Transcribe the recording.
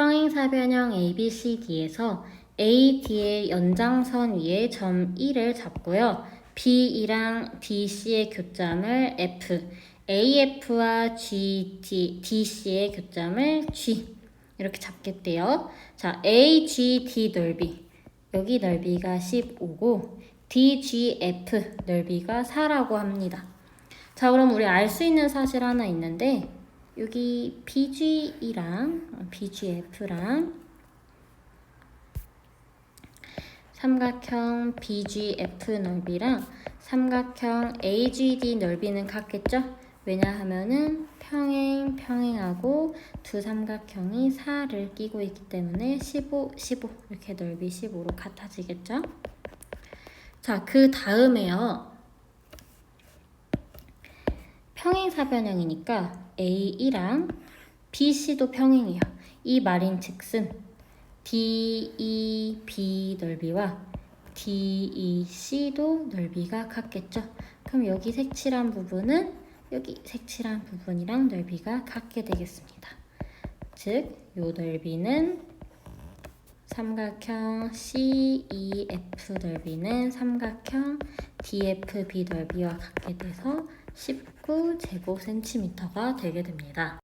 평행사변형 ABCD에서 AD의 연장선 위에 점 1을 잡고요. B이랑 DC의 교점을 F, AF와 GD, DC의 교점을 G 이렇게 잡겠대요. 자, AGD 넓이 여기 넓이가 15고 DGF 넓이가 4라고 합니다. 자, 그럼 우리 알 수 있는 사실 하나 있는데 여기 BG이랑 BGF랑 삼각형 BGF 넓이랑 삼각형 AGD 넓이는 같겠죠? 왜냐하면은 평행, 평행하고 두 삼각형이 4를 끼고 있기 때문에 15, 15 이렇게 넓이 15로 같아지겠죠? 자, 그 다음에요. 평행사변형이니까 A1랑 BC도 평행이에요. 이 말인 즉슨 DEB 넓이와 DEC도 넓이가 같겠죠. 그럼 여기 색칠한 부분은 여기 색칠한 부분이랑 넓이가 같게 되겠습니다. 즉, 요 넓이는 삼각형 CEF 넓이는 삼각형 DFB 넓이와 같게 돼서 19제곱센티미터가 되게 됩니다.